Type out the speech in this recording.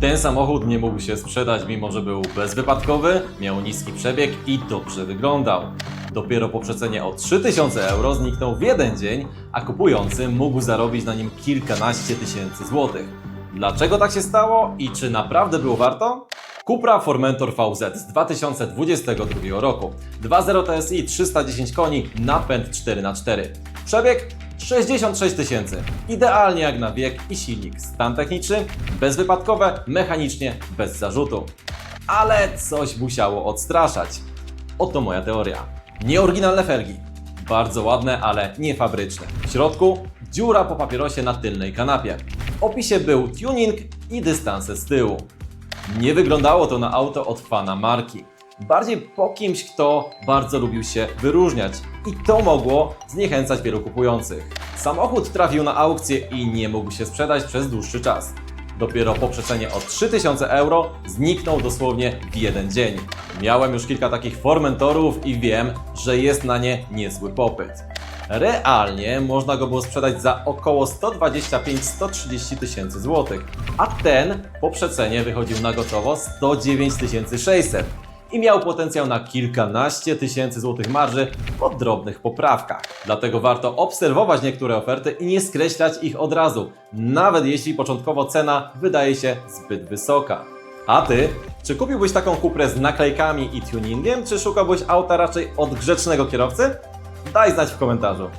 Ten samochód nie mógł się sprzedać, mimo że był bezwypadkowy, miał niski przebieg i dobrze wyglądał. Dopiero po przecenie o 3000 euro zniknął w jeden dzień, a kupujący mógł zarobić na nim kilkanaście tysięcy złotych. Dlaczego tak się stało i czy naprawdę było warto? Cupra Formentor VZ z 2022 roku. 2.0 TSI, 310 koni, napęd 4x4. Przebieg 66 tysięcy. Idealnie jak na wiek i silnik. Stan techniczny, bezwypadkowe, mechanicznie, bez zarzutu. Ale coś musiało odstraszać. Oto moja teoria. Nieoryginalne felgi. Bardzo ładne, ale nie fabryczne. W środku dziura po papierosie na tylnej kanapie. W opisie był tuning i dystanse z tyłu. Nie wyglądało to na auto od fana marki. Bardziej po kimś, kto bardzo lubił się wyróżniać. I to mogło zniechęcać wielu kupujących. Samochód trafił na aukcję i nie mógł się sprzedać przez dłuższy czas. Dopiero po przecenie o 3000 euro zniknął dosłownie w jeden dzień. Miałem już kilka takich Formentorów i wiem, że jest na nie niezły popyt. Realnie można go było sprzedać za około 125-130 tysięcy złotych, a ten po przecenie wychodził na gotowo 109 600 i miał potencjał na kilkanaście tysięcy złotych marży po drobnych poprawkach. Dlatego warto obserwować niektóre oferty i nie skreślać ich od razu, nawet jeśli początkowo cena wydaje się zbyt wysoka. A ty? Czy kupiłbyś taką kuprę z naklejkami i tuningiem, czy szukałbyś auta raczej od grzecznego kierowcy? Daj znać w komentarzu.